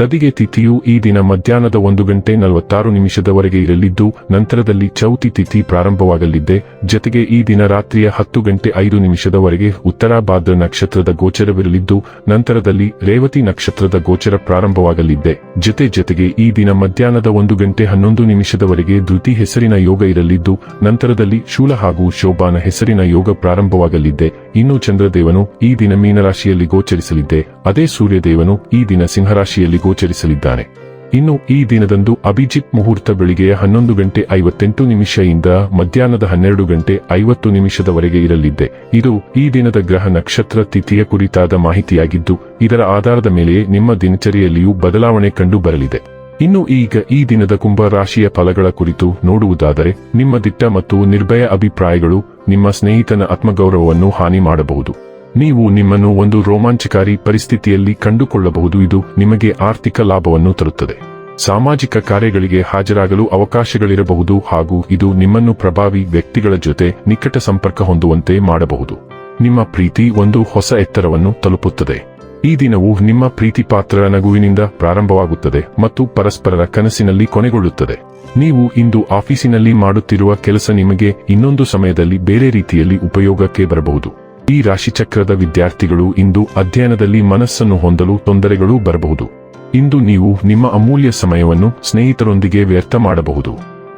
ತದಿಗೆ ತಿಥಿಯು ಈ ದಿನ ಮಧ್ಯಾಹ್ನದ ಒಂದು ಗಂಟೆ ನಲವತ್ತಾರು ನಿಮಿಷದವರೆಗೆ ಇರಲಿದ್ದು, ನಂತರದಲ್ಲಿ ಚೌತಿ ತಿಥಿ ಪ್ರಾರಂಭವಾಗಲಿದ್ದೆ ಜತೆಗೆ ಈ ದಿನ ರಾತ್ರಿಯ ಹತ್ತು ಗಂಟೆ ಐದು ನಿಮಿಷದವರೆಗೆ ಉತ್ತರಾಭಾದ್ರ ನಕ್ಷತ್ರದ ಗೋಚರವಿರಲಿದ್ದು, ನಂತರದಲ್ಲಿ ರೇವತಿ ನಕ್ಷತ್ರದ ಗೋಚರ ಪ್ರಾರಂಭವಾಗಲಿದ್ದೆ ಜತೆ ಜೊತೆಗೆ ಈ ದಿನ ಮಧ್ಯಾಹ್ನದ ಒಂದು ಗಂಟೆ ಹನ್ನೊಂದು ನಿಮಿಷದವರೆಗೆ ಧೃತಿ ಹೆಸರಿನ ಯೋಗ ಇರಲಿದ್ದು, ನಂತರದಲ್ಲಿ ಶೂಲ ಹಾಗೂ ಶೋಭಾನ ಹೆಸರಿನ ಯೋಗ ಪ್ರಾರಂಭವಾಗಲಿದ್ದೆ ಇನ್ನು ಚಂದ್ರದೇವನು ಈ ದಿನ ಮೀನರಾಶಿಯಲ್ಲಿ ಗೋಚರಿಸಲಿದ್ದೆ ಅದೇ ಸೂರ್ಯದೇವನು ಈ ದಿನ ಸಿಂಹರಾಶಿಯಲ್ಲಿ ಗೋಚರಿಸಲಿದ್ದಾನೆ. ಇನ್ನು ಈ ದಿನದಂದು ಅಭಿಜಿತ್ ಮುಹೂರ್ತ ಬೆಳಿಗ್ಗೆಯ ಹನ್ನೊಂದು ಗಂಟೆ ಐವತ್ತೆಂಟು ನಿಮಿಷದಿಂದ ಮಧ್ಯಾಹ್ನದ ಹನ್ನೆರಡು ಗಂಟೆ ಐವತ್ತು ನಿಮಿಷದವರೆಗೆ ಇರಲಿದ್ದೆ. ಇದು ಈ ದಿನದ ಗ್ರಹ ನಕ್ಷತ್ರ ತಿಥಿಯ ಕುರಿತಾದ ಮಾಹಿತಿಯಾಗಿದ್ದು, ಇದರ ಆಧಾರದ ಮೇಲೆಯೇ ನಿಮ್ಮ ದಿನಚರಿಯಲ್ಲಿಯೂ ಬದಲಾವಣೆ ಕಂಡು ಬರಲಿದೆ. ಇನ್ನು ಈಗ ಈ ದಿನದ ಕುಂಭ ರಾಶಿಯ ಫಲಗಳ ಕುರಿತು ನೋಡುವುದಾದರೆ, ನಿಮ್ಮ ದಿಟ್ಟ ಮತ್ತು ನಿರ್ಭಯ ಅಭಿಪ್ರಾಯಗಳು ನಿಮ್ಮ ಸ್ನೇಹಿತನ ಆತ್ಮಗೌರವವನ್ನು ಹಾನಿ ಮಾಡಬಹುದು. ನೀವು ನಿಮ್ಮನ್ನು ಒಂದು ರೋಮಾಂಚಕಾರಿ ಪರಿಸ್ಥಿತಿಯಲ್ಲಿ ಕಂಡುಕೊಳ್ಳಬಹುದು. ಇದು ನಿಮಗೆ ಆರ್ಥಿಕ ಲಾಭವನ್ನು ತರುತ್ತದೆ. ಸಾಮಾಜಿಕ ಕಾರ್ಯಗಳಿಗೆ ಹಾಜರಾಗಲು ಅವಕಾಶಗಳಿರಬಹುದು ಹಾಗೂ ಇದು ನಿಮ್ಮನ್ನು ಪ್ರಭಾವಿ ವ್ಯಕ್ತಿಗಳ ಜೊತೆ ನಿಕಟ ಸಂಪರ್ಕ ಹೊಂದುವಂತೆ ಮಾಡಬಹುದು. ನಿಮ್ಮ ಪ್ರೀತಿ ಒಂದು ಹೊಸ ಎತ್ತರವನ್ನು ತಲುಪುತ್ತದೆ. ಈ ದಿನವು ನಿಮ್ಮ ಪ್ರೀತಿ ಪಾತ್ರರ ನಗುವಿನಿಂದ ಪ್ರಾರಂಭವಾಗುತ್ತದೆ ಮತ್ತು ಪರಸ್ಪರರ ಕನಸಿನಲ್ಲಿ ಕೊನೆಗೊಳ್ಳುತ್ತದೆ. ನೀವು ಇಂದು ಆಫೀಸಿನಲ್ಲಿ ಮಾಡುತ್ತಿರುವ ಕೆಲಸ ನಿಮಗೆ ಇನ್ನೊಂದು ಸಮಯದಲ್ಲಿ ಬೇರೆ ರೀತಿಯಲ್ಲಿ ಉಪಯೋಗಕ್ಕೆ ಬರಬಹುದು. ಈ ರಾಶಿಚಕ್ರದ ವಿದ್ಯಾರ್ಥಿಗಳು ಇಂದು ಅಧ್ಯಯನದಲ್ಲಿ ಮನಸ್ಸನ್ನು ಹೊಂದಲು ತೊಂದರೆಗಳು ಬರಬಹುದು. ಇಂದು ನೀವು ನಿಮ್ಮ ಅಮೂಲ್ಯ ಸಮಯವನ್ನು ಸ್ನೇಹಿತರೊಂದಿಗೆ ವ್ಯರ್ಥ ಮಾಡಬಹುದು.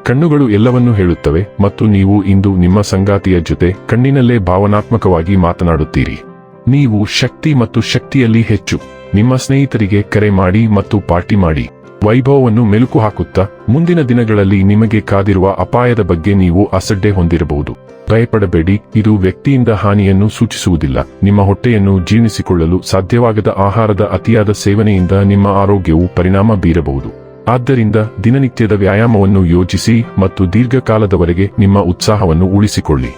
ಕಣ್ಣುಗಳು ಎಲ್ಲವನ್ನೂ ಹೇಳುತ್ತವೆ ಮತ್ತು ನೀವು ಇಂದು ನಿಮ್ಮ ಸಂಗಾತಿಯ ಜೊತೆ ಕಣ್ಣಿನಲ್ಲೇ ಭಾವನಾತ್ಮಕವಾಗಿ ಮಾತನಾಡುತ್ತೀರಿ. ನೀವು ಶಕ್ತಿ ಮತ್ತು ಶಕ್ತಿಯಲ್ಲಿ ಹೆಚ್ಚು. ನಿಮ್ಮ ಸ್ನೇಹಿತರಿಗೆ ಕರೆ ಮಾಡಿ ಮತ್ತು ಪಾರ್ಟಿ ಮಾಡಿ. ವೈಭವವನ್ನು ಮೆಲುಕು ಹಾಕುತ್ತಾ ಮುಂದಿನ ದಿನಗಳಲ್ಲಿ ನಿಮಗೆ ಕಾದಿರುವ ಅಪಾಯದ ಬಗ್ಗೆ ನೀವು ಅಸಡ್ಡೆ ಹೊಂದಿರಬಹುದು. ಭಯಪಡಬೇಡಿ, ಇದು ವ್ಯಕ್ತಿಯಿಂದ ಹಾನಿಯನ್ನು ಸೂಚಿಸುವುದಿಲ್ಲ. ನಿಮ್ಮ ಹೊಟ್ಟೆಯನ್ನು ಜೀರ್ಣಿಸಿಕೊಳ್ಳಲು ಸಾಧ್ಯವಾಗದ ಆಹಾರದ ಅತಿಯಾದ ಸೇವನೆಯಿಂದ ನಿಮ್ಮ ಆರೋಗ್ಯವು ಪರಿಣಾಮ ಬೀರಬಹುದು. ಆದ್ದರಿಂದ ದಿನನಿತ್ಯದ ವ್ಯಾಯಾಮವನ್ನು ಯೋಜಿಸಿ ಮತ್ತು ದೀರ್ಘಕಾಲದವರೆಗೆ ನಿಮ್ಮ ಉತ್ಸಾಹವನ್ನು ಉಳಿಸಿಕೊಳ್ಳಿ.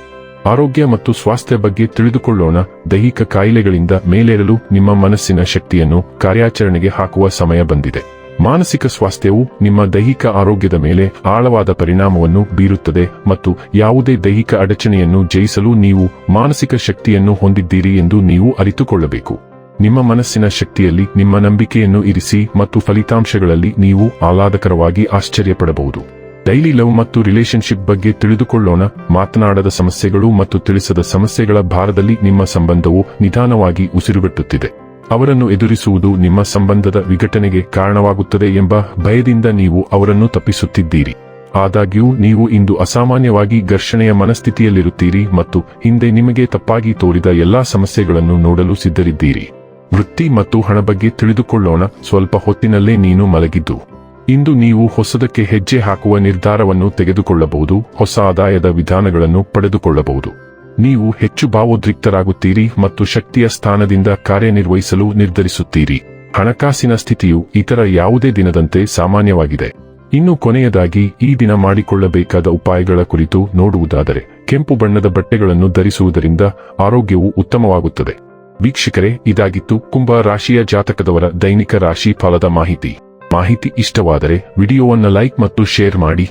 ಆರೋಗ್ಯ ಮತ್ತು ಸ್ವಾಸ್ಥ್ಯ ಬಗ್ಗೆ ತಿಳಿದುಕೊಳ್ಳೋಣ. ದೈಹಿಕ ಕಾಯಿಲೆಗಳಿಂದ ಮೇಲೇರಲು ನಿಮ್ಮ ಮನಸ್ಸಿನ ಶಕ್ತಿಯನ್ನು ಕಾರ್ಯಾಚರಣೆಗೆ ಹಾಕುವ ಸಮಯ ಬಂದಿದೆ. ಮಾನಸಿಕ ಸ್ವಾಸ್ಥ್ಯವು ನಿಮ್ಮ ದೈಹಿಕ ಆರೋಗ್ಯದ ಮೇಲೆ ಆಳವಾದ ಪರಿಣಾಮವನ್ನು ಬೀರುತ್ತದೆ ಮತ್ತು ಯಾವುದೇ ದೈಹಿಕ ಅಡಚಣೆಯನ್ನು ಜಯಿಸಲು ನೀವು ಮಾನಸಿಕ ಶಕ್ತಿಯನ್ನು ಹೊಂದಿದ್ದೀರಿ ಎಂದು ನೀವು ಅರಿತುಕೊಳ್ಳಬೇಕು. ನಿಮ್ಮ ಮನಸ್ಸಿನ ಶಕ್ತಿಯಲ್ಲಿ ನಿಮ್ಮ ನಂಬಿಕೆಯನ್ನು ಇರಿಸಿ ಮತ್ತು ಫಲಿತಾಂಶಗಳಲ್ಲಿ ನೀವು ಆಹ್ಲಾದಕರವಾಗಿ ಆಶ್ಚರ್ಯಪಡಬಹುದು. ಡೈಲಿ ಲವ್ ಮತ್ತು ರಿಲೇಶನ್ಶಿಪ್ ಬಗ್ಗೆ ತಿಳಿದುಕೊಳ್ಳೋಣ. ಮಾತನಾಡದ ಸಮಸ್ಯೆಗಳು ಮತ್ತು ತಿಳಿಸದ ಸಮಸ್ಯೆಗಳ ಭಾರದಲ್ಲಿ ನಿಮ್ಮ ಸಂಬಂಧವು ನಿಧಾನವಾಗಿ ಉಸಿರುಗಟ್ಟುತ್ತಿದೆ. ಅವರನ್ನು ಎದುರಿಸುವುದು ನಿಮ್ಮ ಸಂಬಂಧದ ವಿಘಟನೆಗೆ ಕಾರಣವಾಗುತ್ತದೆ ಎಂಬ ಭಯದಿಂದ ನೀವು ಅವರನ್ನು ತಪ್ಪಿಸುತ್ತಿದ್ದೀರಿ. ಆದಾಗ್ಯೂ, ನೀವು ಇಂದು ಅಸಾಮಾನ್ಯವಾಗಿ ಘರ್ಷಣೆಯ ಮನಸ್ಥಿತಿಯಲ್ಲಿರುತ್ತೀರಿ ಮತ್ತು ಹಿಂದೆ ನಿಮಗೆ ತಪ್ಪಾಗಿ ತೋರಿದ ಎಲ್ಲಾ ಸಮಸ್ಯೆಗಳನ್ನು ನೋಡಲು ಸಿದ್ಧರಿದ್ದೀರಿ. ವೃತ್ತಿ ಮತ್ತು ಹಣ ಬಗ್ಗೆ ತಿಳಿದುಕೊಳ್ಳೋಣ, ಸ್ವಲ್ಪ ಹೊತ್ತಿನಲ್ಲೇ ನೀನು ಮಲಗಿದ್ದು. ಇಂದು ನೀವು ಹೊಸದಕ್ಕೆ ಹೆಜ್ಜೆ ಹಾಕುವ ನಿರ್ಧಾರವನ್ನು ತೆಗೆದುಕೊಳ್ಳಬಹುದು, ಹೊಸ ಆದಾಯದ ವಿಧಾನಗಳನ್ನು ಪಡೆದುಕೊಳ್ಳಬಹುದು. ನೀವು ಹೆಚ್ಚು ಭಾವೋದ್ರಿಕ್ತರಾಗುತ್ತೀರಿ ಮತ್ತು ಶಕ್ತಿಯ ಸ್ಥಾನದಿಂದ ಕಾರ್ಯನಿರ್ವಹಿಸಲು ನಿರ್ಧರಿಸುತ್ತೀರಿ. ಹಣಕಾಸಿನ ಸ್ಥಿತಿಯು ಇತರ ಯಾವುದೇ ದಿನದಂತೆ ಸಾಮಾನ್ಯವಾಗಿದೆ. ಇನ್ನು ಕೊನೆಯದಾಗಿ, ಈ ದಿನ ಮಾಡಿಕೊಳ್ಳಬೇಕಾದ ಉಪಾಯಗಳ ಕುರಿತು ನೋಡುವುದಾದರೆ, ಕೆಂಪು ಬಣ್ಣದ ಬಟ್ಟೆಗಳನ್ನು ಧರಿಸುವುದರಿಂದ ಆರೋಗ್ಯವು ಉತ್ತಮವಾಗುತ್ತದೆ. ವೀಕ್ಷಕರೇ, ಇದಾಗಿತ್ತು ಕುಂಭ ರಾಶಿಯ ಜಾತಕದವರ ದೈನಿಕ ರಾಶಿ ಫಲದ ಮಾಹಿತಿ. ಮಾಹಿತಿ ಇಷ್ಟವಾದರೆ, ವಿಡಿಯೋವನ್ನು ಲೈಕ್ ಮತ್ತು ಶೇರ್ ಮಾಡಿ.